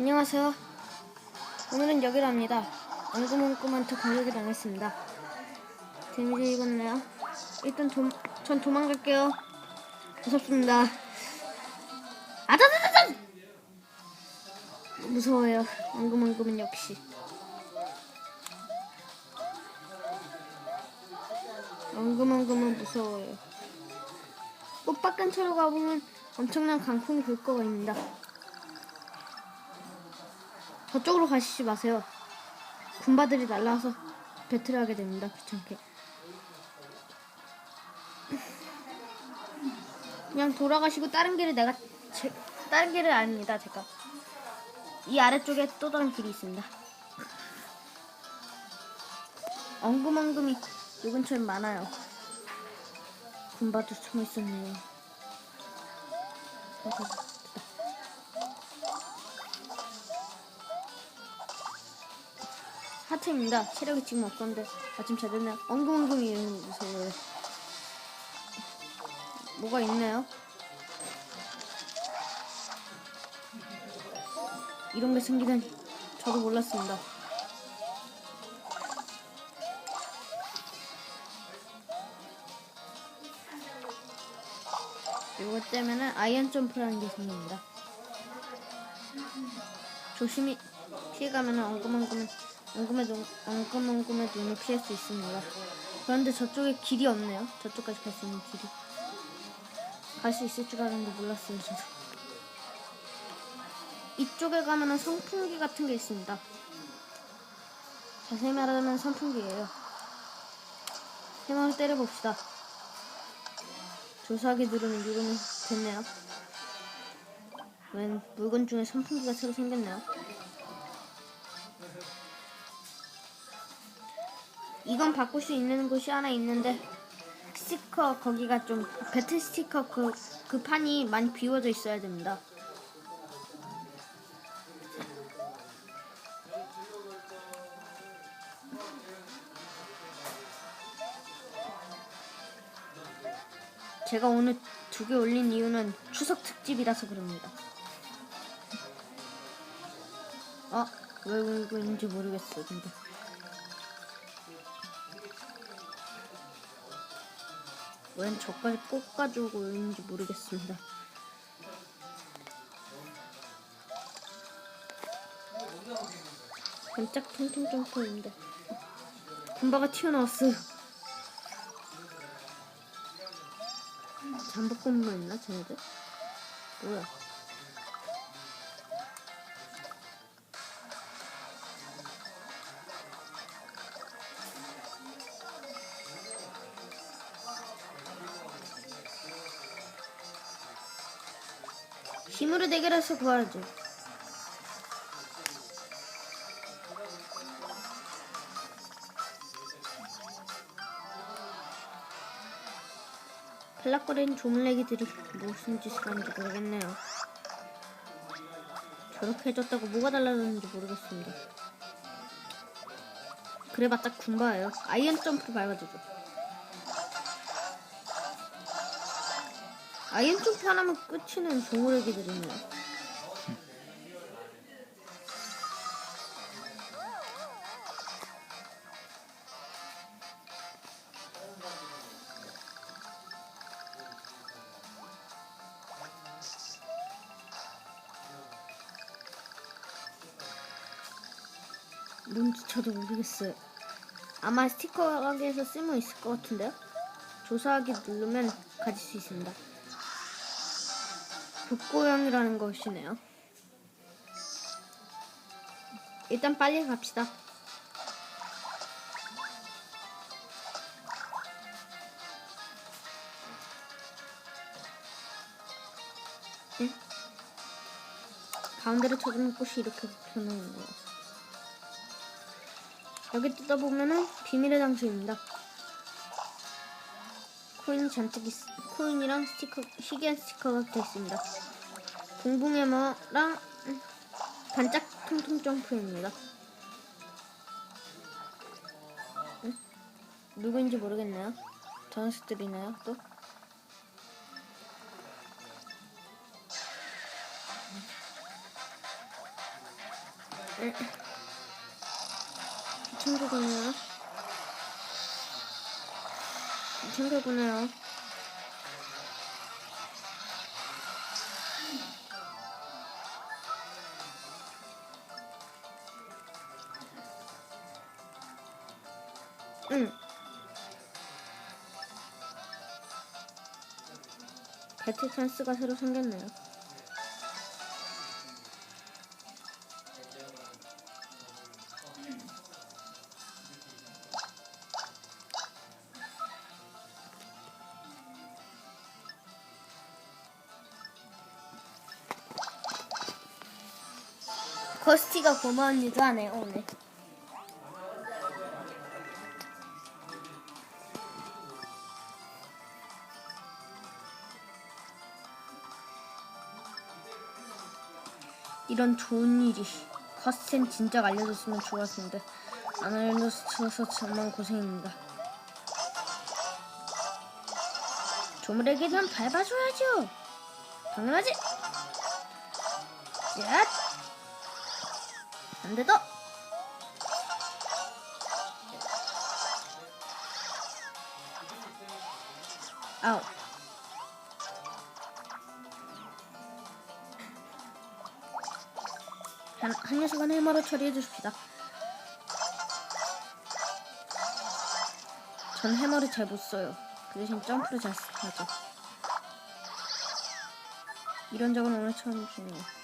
안녕하세요. 오늘은 여기로 합니다. 엉금엉금한테 공격이 당했습니다. 재미지 익었네요. 일단 도, 전 도망갈게요. 무섭습니다. 아자자자자! 무서워요. 엉금엉금은 역시. 엉금엉금은 무서워요. 꽃밭 근처로 가보면 엄청난 강풍이 불 거입니다. 저쪽으로 가시지 마세요. 군바들이 날라와서 배틀을 하게 됩니다. 귀찮게. 그냥 돌아가시고 다른 길을 내가 제, 다른 길을 아닙니다. 제가 이 아래쪽에 또 다른 길이 있습니다. 엉금엉금이 요 근처에 많아요. 군바도 숨어 있었네요. 하트입니다. 체력이 지금 없었는데 아침 잘 됐네요. 엉금엉금이 이러는 무서워요. 뭐가 있나요? 이런 게 생기다니 저도 몰랐습니다. 이거 때문에 아이언 점프라는 게 생깁니다. 조심히 피해가면 엉금엉금은 엉금의 눈, 엉금 엉금의 눈을 피할 수 있습니다. 그런데 저쪽에 길이 없네요. 저쪽까지 갈 수 있는 길이. 갈 수 있을 줄 알았는데 몰랐어요, 저도. 이쪽에 가면은 선풍기 같은 게 있습니다. 자세히 말하자면 선풍기예요. 해망을 때려봅시다. 조사하기 누르면 누르면 됐네요. 웬 물건 중에 선풍기가 새로 생겼네요. 이건 바꿀 수 있는 곳이 하나 있는데 스티커 거기가 좀 배틀 스티커 그, 그 판이 많이 비워져 있어야 됩니다. 제가 오늘 두 개 올린 이유는 추석 특집이라서 그럽니다. 어? 왜 울고 있는지 모르겠어, 근데. 웬 저까지 꼭 가지고 있는지 모르겠습니다. 반짝 통통 점프인데 군바가 튀어나왔어요. 잠복근무 있나 쟤네들? 뭐야? 힘으로 대결해서 구하죠. 발락거리는 조물내기들이 무슨 짓을 하는지 모르겠네요. 저렇게 해줬다고 뭐가 달라졌는지 모르겠습니다. 그래봤자 군바예요. 아이언 점프 밟아주죠. 아이언 점프 하나면 끝이는 조물내기들이네요. 뭔지 저도 모르겠어요. 아마 스티커 가게에서 쓸모 있을 것 같은데요? 조사하기 누르면 가질 수 있습니다. 북고형이라는 것이네요. 일단 빨리 갑시다. 응? 가운데를 쳐주는 꽃이 이렇게 펴놓는 거예요. 여기 뜯어보면은 비밀의 장소입니다. 코인이 잔뜩 있, 코인이랑 스티커, 희귀한 스티커가 붙어 있습니다. 음, 반짝 통통 점프입니다. 응? 누구인지 모르겠네요. 저 녀석들이나요, 또? 친구구나요. 친구구나요. 응. 배틀 찬스가 새로 생겼네요. 거스티가 고마운 일도 하네요 오늘. 이런 좋은 일이 커스템 진작 알려줬으면 좋았을 텐데 안 알려줘서 정말 고생입니다. 조물에게는 밟아줘야죠. 당연하지. 얏. 안돼 더. 아우. 한, 한 녀석은 해머로 처리해 주십시다. 전 해머를 잘 못 써요. 그 대신 점프를 잘 하죠. 이런 적은 오늘 처음이네요.